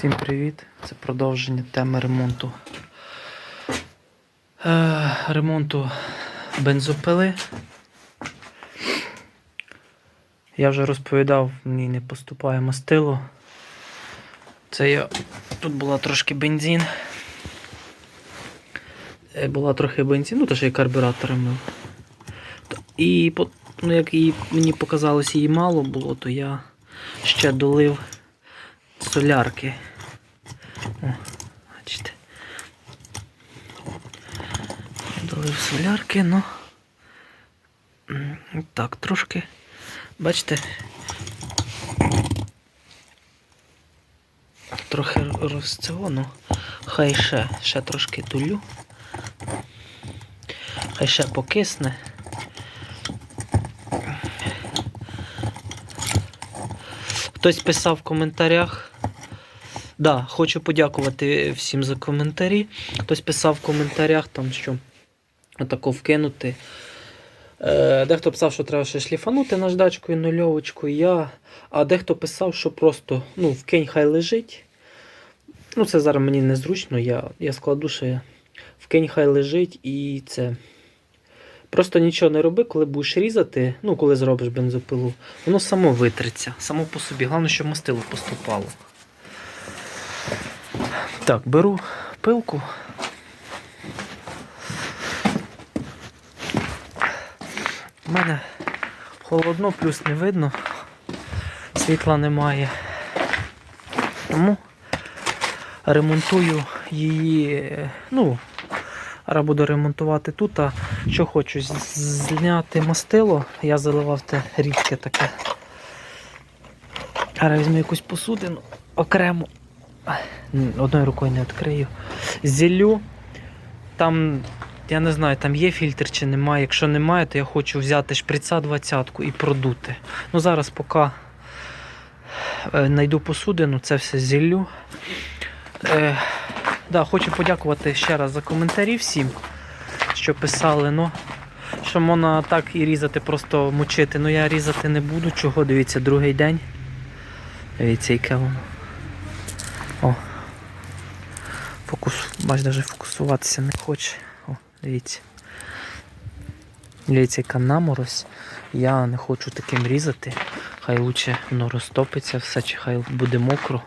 Всім привіт! Це продовження теми ремонту. Е, ремонту бензопили. Я вже розповідав, в не поступає мастило. Це я. Тут була трошки бензин. Е, Була трохи бензин, ну то що я карбюратор мив. І ну, як її, мені показалось, її мало було, то я ще долив солярки. О, бачите. Я солярки, ну. Так, трошки. Бачите. Трохи роз цього, ну. Хай ще, ще трошки долю. Хай ще покисне. Хтось писав в коментарях. Да, хочу подякувати всім за коментарі. Хтось писав в коментарях, там, що отако вкинути. Е, дехто писав, що треба ще шліфанути наждачкою нульовочкою. Я... А дехто писав, що просто ну, вкинь, хай лежить. Ну, це зараз мені незручно, я, я складу ще вкинь, хай лежить і це. Просто нічого не роби, коли будеш різати, ну, коли зробиш бензопилу, воно само витреться, само по собі. Головне, щоб мастило поступало. Так, беру пилку. У мене холодно, плюс не видно, світла немає. Тому ремонтую її, ну, зараз буду ремонтувати тут. А що хочу зняти мастило, я заливав те рідке таке. Зараз візьму якусь посудину окремо. Одною рукою не відкрию. Зіллю. Там, я не знаю, там є фільтр чи немає. Якщо немає, то я хочу взяти шприца 20 і продути. Ну зараз поки е, знайду посудину, це все зіллю. Е, да, хочу подякувати ще раз за коментарі всім, що писали. Ну, що можна так і різати, просто мучити. Ну я різати не буду. Чого? Дивіться, другий день. Дивіться, яке воно. О. Фокус, бач, навіть фокусуватися не хоче. Дивіться. Дивіться, яка наморозь. Я не хочу таким різати. Хай лучше воно розтопиться все, чи хай буде мокро.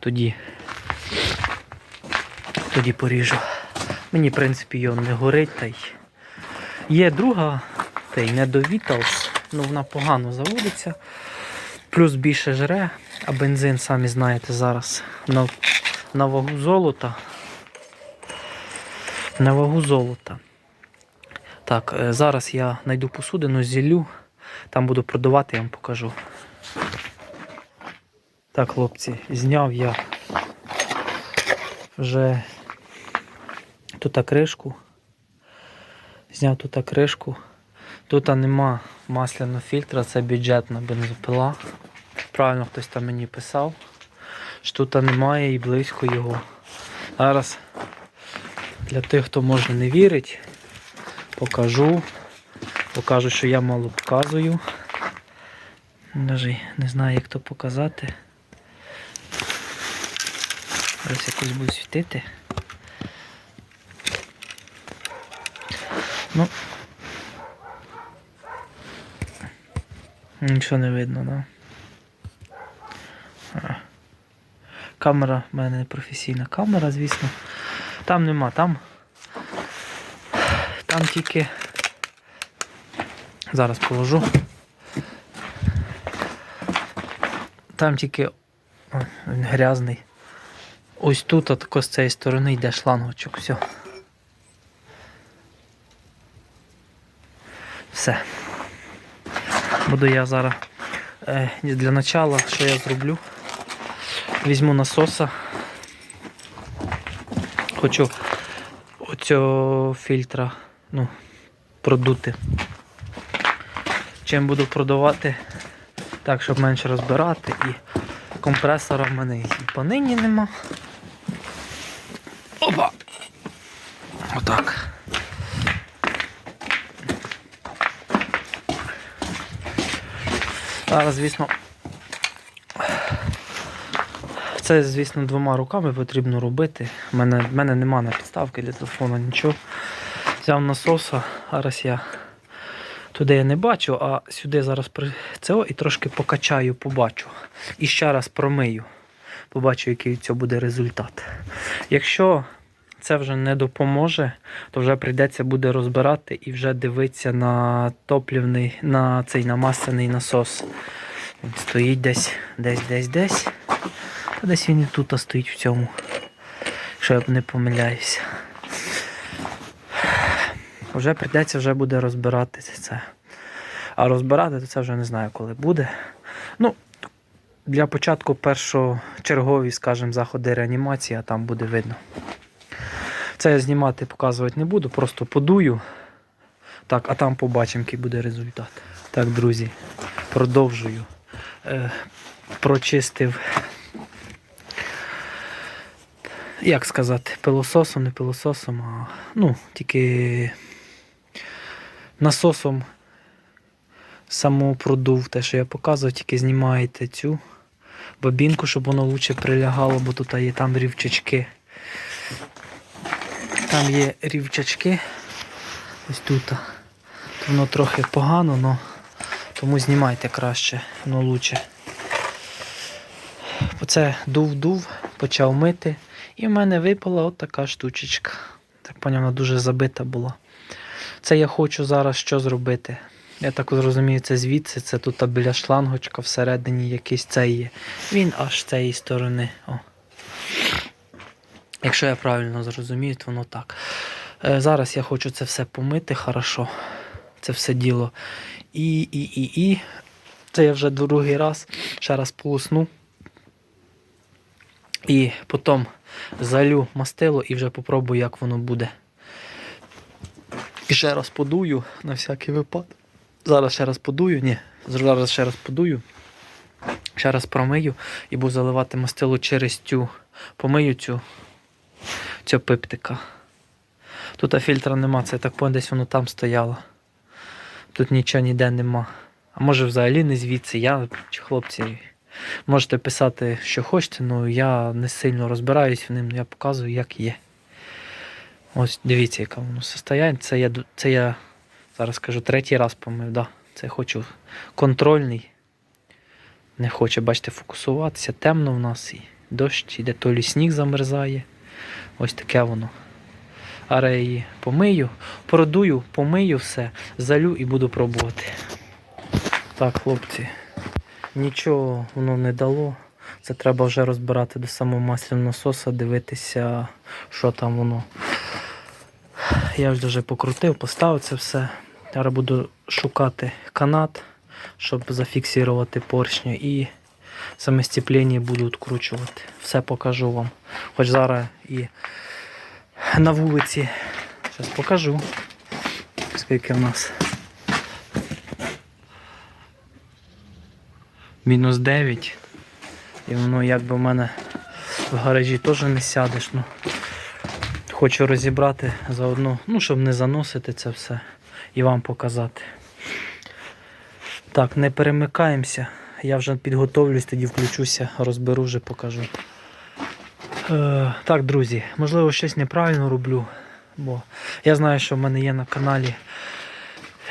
Тоді. Тоді поріжу. Mені, в принципі, його не горить. Та й... Є друга, та й не до Vitals, ну вона погано заводиться. Плюс більше жре, а бензин, самі знаєте, зараз на, на вагу золота. На вагу золота. Так, е, зараз я знайду посудину, зіллю, там буду продавати, я вам покажу. Так, хлопці, зняв я вже тут кришку. Зняв тут кришку. Тут нема масляного фільтра, це бюджетна бензопила. Правильно хтось там мені писав, що тут немає і близько його. Зараз для тих, хто може не вірить, покажу. Покажу, що я мало показую. Навіть не знаю, як то показати. Зараз якось буду світити. Ну. Нічого не видно, да? Камера в мене не професійна камера, звісно. Там нема, там. Там тільки. Зараз положу. Там тільки. О, він грязний. Ось тут, отако з цієї сторони йде шлангочок. Все. Все. Буду я зараз е, для начала, що я зроблю. Візьму насоса. Хочу оцього фільтра ну, продути. Чим буду продавати, так, щоб менше розбирати. І компресора в мене і по нині нема. Опа! Отак. Зараз, звісно, Це, звісно, двома руками потрібно робити. У мене, в мене нема на підставки для телефона нічого. Взяв насоса, зараз я туди я не бачу, а сюди зараз при цього і трошки покачаю, побачу. І ще раз промию. Побачу, який цього буде результат. Якщо це вже не допоможе, то вже прийдеться буде розбирати і вже дивитися на топлівний, на цей намасляний насос. Він стоїть десь, десь, десь, десь. Десь він і тут стоїть в цьому. Якщо я не помиляюся. Вже прийдеться вже буде розбирати це. А розбирати то це вже не знаю, коли буде. Ну, для початку першочергові, скажімо, заходи реанімації, а там буде видно. Це я знімати, показувати не буду, просто подую. Так, а там побачимо, який буде результат. Так, друзі, продовжую. Е, прочистив. Як сказати, пилососом, не пилососом, а ну, тільки насосом самопродув, те, що я показував, тільки знімаєте цю бобінку, щоб воно лучше прилягало, бо тут є там рівчачки. Там є рівчачки. Ось тут. Воно трохи погано, но тому знімайте краще, воно лучше. Оце дув-дув, почав мити. І в мене випала от така штучечка. Так поняв, вона дуже забита була. Це я хочу зараз що зробити. Я так зрозумію, це звідси, це тут біля шлангочка всередині якийсь цей є. Він аж з цієї сторони. О. Якщо я правильно зрозумію, то воно так. Е, зараз я хочу це все помити хорошо. Це все діло. І, і, і, і. Це я вже другий раз. Ще раз полосну. І потім залю мастило і вже попробую, як воно буде. І ще раз подую на всякий випадок. Зараз ще раз подую, ні, зараз ще раз подую, ще раз промию і буду заливати мастило через цю, помию цю, цю пиптика. Тут фільтра нема, це так понял, десь воно там стояло. Тут нічого ніде нема. А може взагалі не звідси, я чи хлопці. Можете писати, що хочете, але я не сильно розбираюсь в ним, я показую, як є. Ось дивіться, яка воно состояння. Це я, це я зараз скажу третій раз помив. Да. Це хочу контрольний. Не хоче, бачите, фокусуватися. Темно в нас і дощ іде, то лі сніг замерзає. Ось таке воно. Аре її помию, продую, помию все, залю і буду пробувати. Так, хлопці. Нічого воно не дало. Це треба вже розбирати до самого масляного насоса, дивитися, що там воно. Я вже вже покрутив, поставив це все. Зараз буду шукати канат, щоб зафіксувати поршню і саме степлення буду відкручувати. Все покажу вам. Хоч зараз і на вулиці. Зараз покажу, скільки в нас. Мінус 9. І воно якби в мене в гаражі теж не сядеш. Ну, хочу розібрати заодно, ну, щоб не заносити це все і вам показати. Так, не перемикаємося. Я вже підготовлюсь, тоді включуся, розберу вже покажу. Е, так, друзі, можливо, щось неправильно роблю, бо я знаю, що в мене є на каналі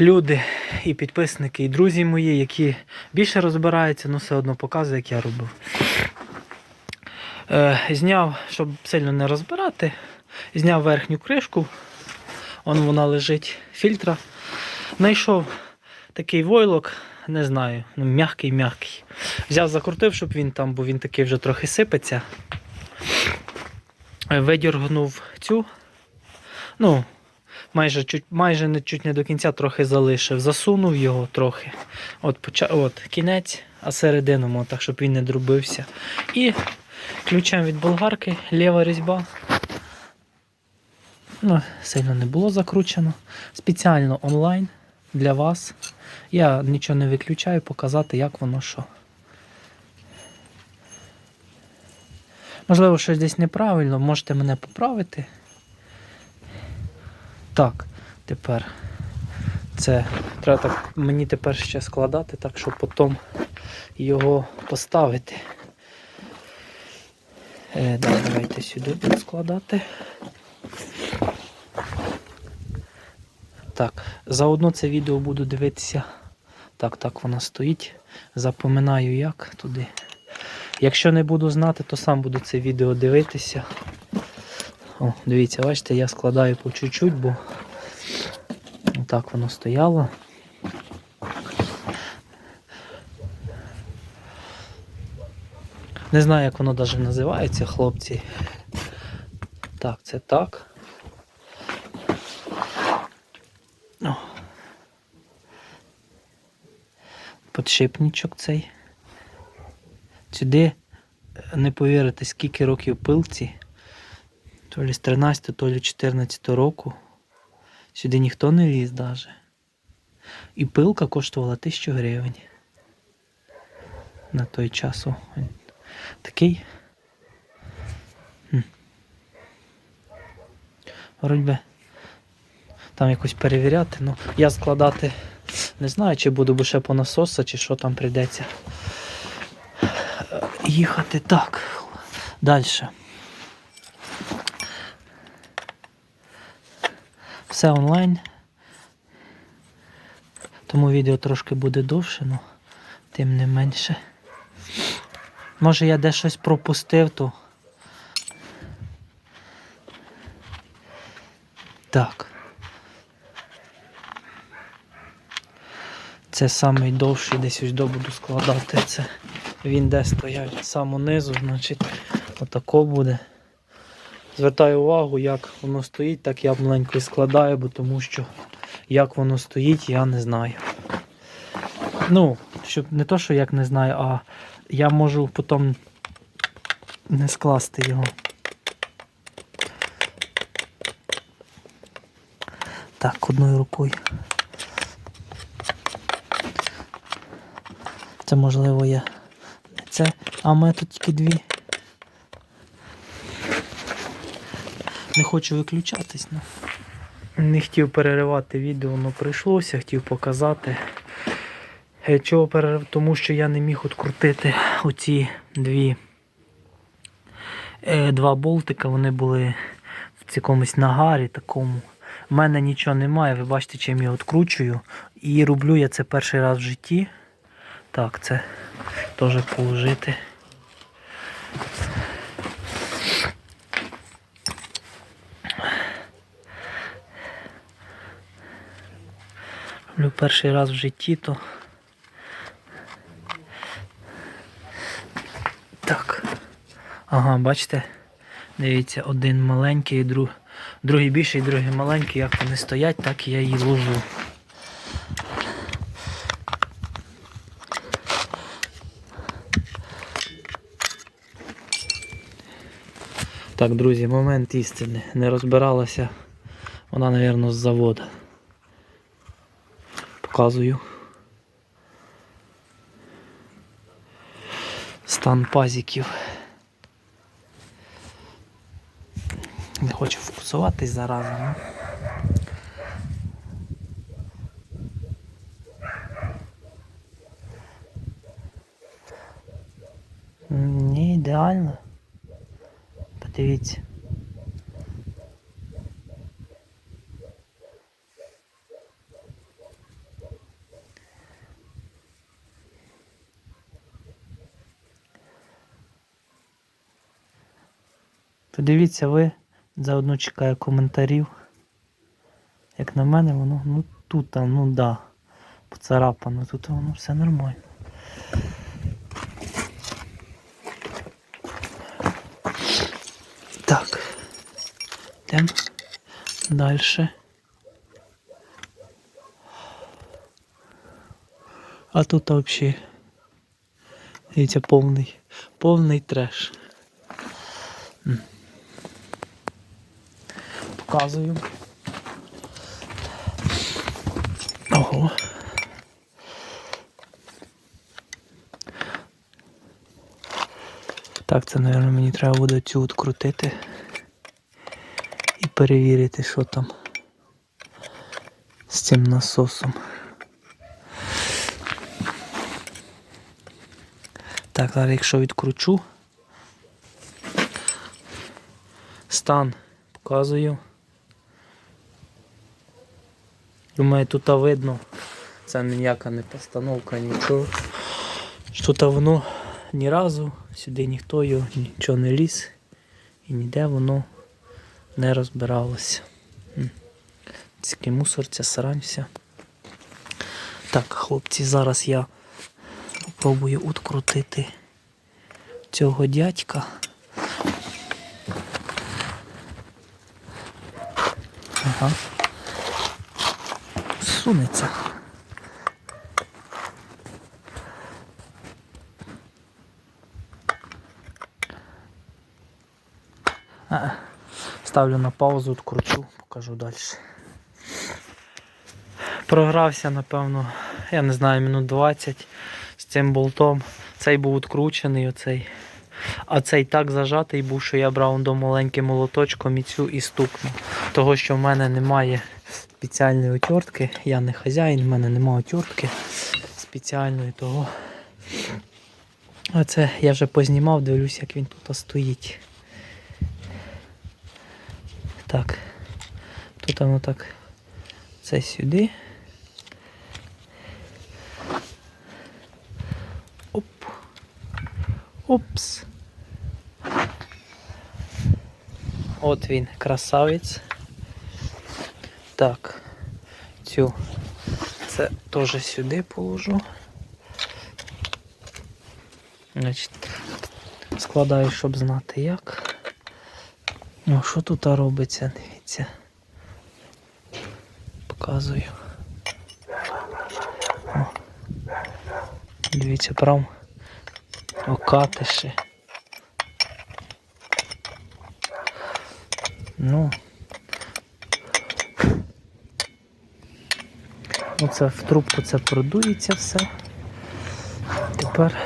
люди і підписники, і друзі мої, які більше розбираються, але все одно показує, як я робив. Е, зняв, щоб сильно не розбирати, зняв верхню кришку, он вона лежить, фільтра. Знайшов такий войлок, не знаю, ну, м'який-м'який. Взяв, закрутив, щоб він там, бо він такий вже трохи сипеться. Видіргнув цю. Ну, майже, чуть, майже не, чуть не до кінця трохи залишив. Засунув його трохи. От, поча... От кінець, а середину, мо, так, щоб він не дробився. І ключем від болгарки, ліва різьба. Ну, сильно не було закручено. Спеціально онлайн для вас. Я нічого не виключаю, показати, як воно що. Можливо, щось десь неправильно, можете мене поправити. Так, тепер це треба так мені тепер ще складати, так щоб потім його поставити. Е, да, давайте сюди буду складати. Так, заодно це відео буду дивитися. Так, так воно стоїть. Запоминаю як туди. Якщо не буду знати, то сам буду це відео дивитися. О, дивіться, бачите, я складаю по чуть-чуть, бо так воно стояло. Не знаю, як воно навіть називається, хлопці. Так, це так. Подшипничок цей. Сюди не повірите, скільки років пилці. То лі з 13, то лі 14 року. Сюди ніхто не ліз навіть. І пилка коштувала 1000 гривень. На той час. Такий. М. Вроді би. Там якось перевіряти. Ну, я складати не знаю, чи буду бо ще по насоса, чи що там прийдеться. Їхати так. Далі. Все онлайн. Тому відео трошки буде довше, але тим не менше. Може я де щось пропустив, то. Так. Це самий довший, десь ось до буду складати. Це він де стоять сам унизу, значить отако буде. Звертаю увагу, як воно стоїть, так я маленько складаю, бо тому що як воно стоїть, я не знаю. Ну, щоб не то, що як не знаю, а я можу потім не скласти його. Так, одною рукою. Це можливо не це. А мене тут тільки дві. Не хочу виключатись, ну. Не хотів переривати відео, але прийшлося, хотів показати. Е, Чого перерив? Тому що я не міг открутити оці дві е, два болтика, вони були в якомусь нагарі такому. У мене нічого немає, ви бачите, чим я відкручую. І роблю я це перший раз в житті. Так, це теж положити. Роблю перший раз в житті, то Так. Ага, бачите? Дивіться, один маленький, друг, другий більший, другий маленький. Як вони стоять, так я її ложу. Так, друзі, момент істини. Не розбиралася. Вона, мабуть, з заводу. Показую. Стан пазиків. Не хочу фокусуватись зараза, ну. Не ідеально. Подивіться. Подивіться ви, заодно чекаю коментарів. Як на мене, воно ну тут, там, ну да, поцарапано, тут воно все нормально. Так. Йдемо далі. А тут взагалі, повний, повний треш. Показую. Ого. Так, це, мабуть, мені треба буде цю от крутити і перевірити, що там з цим насосом. Так, зараз якщо відкручу, Стан показую. Думаю, тут видно. Це ніяка не постановка, нічого. Що тут воно ні разу, сюди ніхто його нічого не ліз і ніде воно не розбиралося. М. Тільки мусорця, саранься. Так, хлопці, зараз я спробую открутити цього дядька. Ага. Сунеться. Ставлю на паузу, откручу, покажу далі. Програвся, напевно, я не знаю, минут 20 з цим болтом. Цей був відкручений, оцей. А цей так зажатий був, що я брав до маленьким молоточком і цю і стукнув. Того, що в мене немає спеціальної отвертки, я не хазяїн, в мене немає отвертки спеціальної того. А це я вже познімав, дивлюсь, як він тут стоїть. Так. Тут воно так. Це сюди. Оп. Опс. От він, красавець. Так. Цю. Це теж сюди положу. Значить, складаю, щоб знати як. Ну, що тут робиться, дивіться. Показую. О. Дивіться, прям окатиші. Ну. Оце в трубку це продується все. Тепер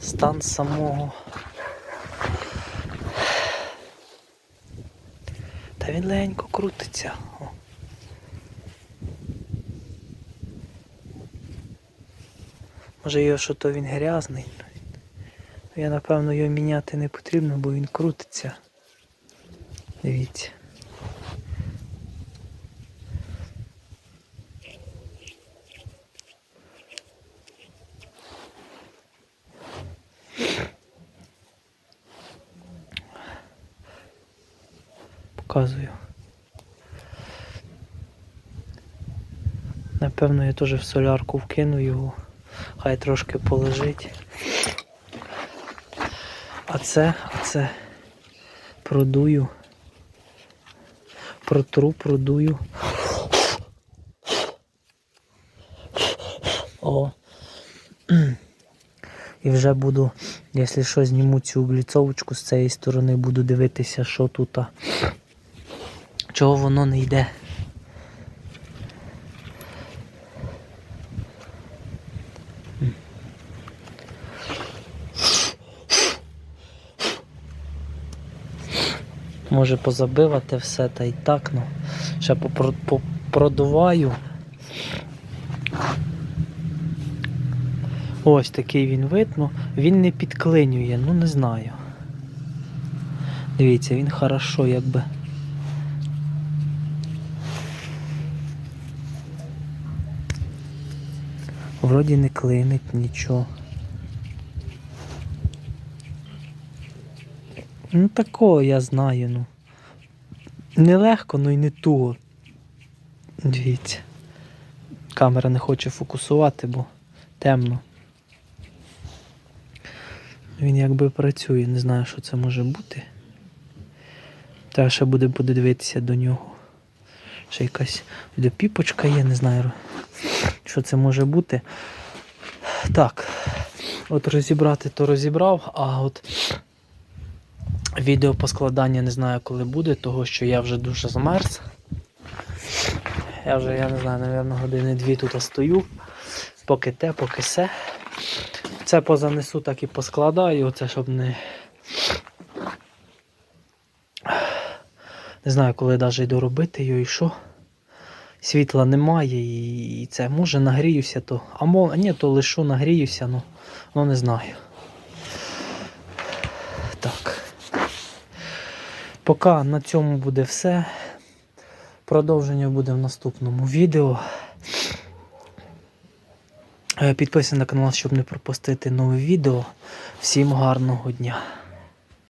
стан самого. Та він легенько крутиться. Може його що то він грязний. Я напевно його міняти не потрібно, бо він крутиться. Дивіться. Показую. Напевно, я теж в солярку вкину його, хай трошки полежить. А це, а це продую. Протру, продую. О. І вже буду, якщо що, зніму цю обліцовочку з цієї сторони, буду дивитися, що тут. Чого воно не йде. Може позабивати все та й так, ну. Ще попро- попродуваю. Ось такий він вид, ну він не підклинює, ну не знаю. Дивіться, він хорошо якби. Вроді не клинить нічого. Ну такого я знаю, ну. Нелегко, ну і не туго. Дивіться. Камера не хоче фокусувати, бо темно. Він якби працює, не знаю, що це може бути. Треба ще буде, буде дивитися до нього. Ще якась де піпочка є, не знаю, що це може бути. Так, от розібрати, то розібрав, а от відео по складанню не знаю, коли буде, того що я вже дуже змерз. Я вже, я не знаю, напевно, години дві тут стою. Поки те, поки се. Це позанесу, так і поскладаю, оце щоб не. Не знаю, коли навіть йду робити його і що. світла немає і, це може нагріюся, то. А мо, ні, то лишу нагріюся, ну, ну не знаю. Поки на цьому буде все. Продовження буде в наступному відео. Підписуйся Підписуйтесь на канал, щоб не пропустити нове відео. Всім гарного дня!